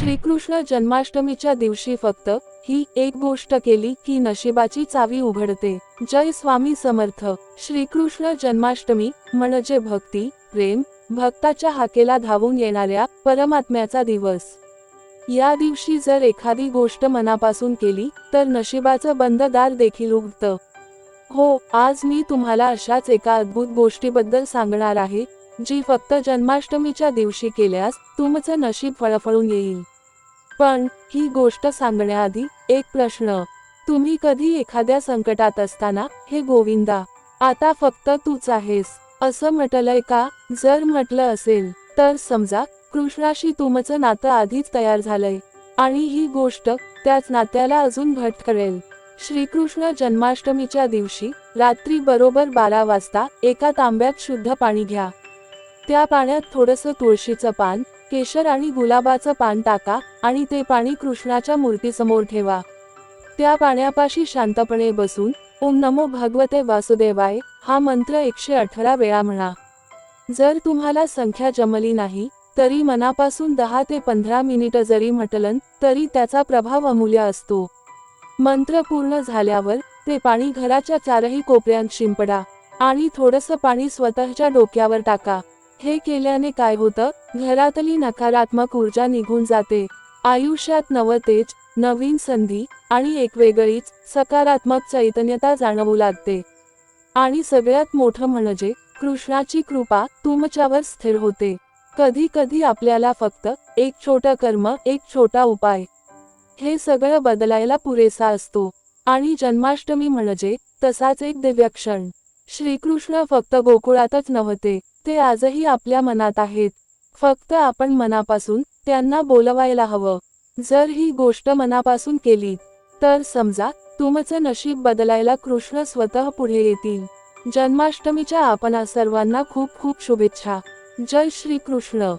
श्रीकृष्ण जन्माष्टमीच्या दिवशी फक्त ही एक गोष्ट केली की नशिबाची चावी उघडते. जय स्वामी समर्थ. श्रीकृष्ण जन्माष्टमी म्हणजे भक्ती प्रेम भक्ताच्या हाकेला धावून येणाऱ्या परमात्म्याचा दिवस. या दिवशी जर एखादी गोष्ट मनापासून केली तर नशिबाचं बंद दार देखील उघडतं हो आज मी तुम्हाला अशाच एका अद्भुत गोष्टीबद्दल सांगणार आहे जी फक्त जन्माष्टमीच्या दिवशी केल्यास तुमचं नशीब फळफळून येईल. पण ही गोष्ट सांगण्याआधी एक प्रश्न. तुम्ही कधी एखाद्या संकटात असताना हे गोविंदा आता फक्त तूच आहेस असं म्हटलंय का? जर म्हटलं असेल तर समजा कृष्णाशी तुमचं नातं आधीच तयार झालंय आणि ही गोष्ट त्याच नात्याला अजून घट करेल. श्रीकृष्ण जन्माष्टमीच्या दिवशी रात्री बरोबर बारा वाजता एका तांब्यात शुद्ध पाणी घ्या. त्या पाण्यात थोडंसं तुळशीचं पान केशर आणि गुलाबाचं पान टाका आणि ते पाणी कृष्णाच्या मूर्तीसमोर ठेवा. त्या पाण्यापाशी शांतपणे बसून ओम नमो भगवते वासुदेवाय हा मंत्र एकशे अठरा वेळा म्हणा. जर तुम्हाला संख्या जमली नाही तरी मनापासून दहा ते पंधरा मिनिटं जरी म्हटलं तरी त्याचा प्रभाव अमूल्य असतो. मंत्र पूर्ण झाल्यावर ते पाणी घराच्या चारही कोपऱ्यांत शिंपडा आणि थोडंसं पाणी स्वतःच्या डोक्यावर टाका. हे केल्याने काय होतं? घरातली नकारात्मक ऊर्जा निघून जाते. आयुष्यात नवतेज नवीन संधी आणि एक वेगळीच सकारात्मक चैतन्यता जाणवू लागते. आणि सगळ्यात मोठं म्हणजे कृष्णाची कृपा तुमच्यावर स्थिर होते. कधी कधी आपल्याला फक्त एक छोटं कर्म एक छोटा उपाय हे सगळं बदलायला पुरेसा असतो. आणि जन्माष्टमी म्हणजे तसाच एक दिव्य क्षण श्रीकृष्ण फक्त गोकुळातच नव्हते. ते आजही आपल्या मनात आहेत. फक्त आपण मनापासून त्यांना बोलवायला हवं. जर ही गोष्ट मनापासून केली तर समजा तुमचं नशीब बदलायला कृष्ण स्वतः पुढे येतील. जन्माष्टमीच्या आपणा सर्वांना खूप खूप शुभेच्छा. जय श्री कृष्ण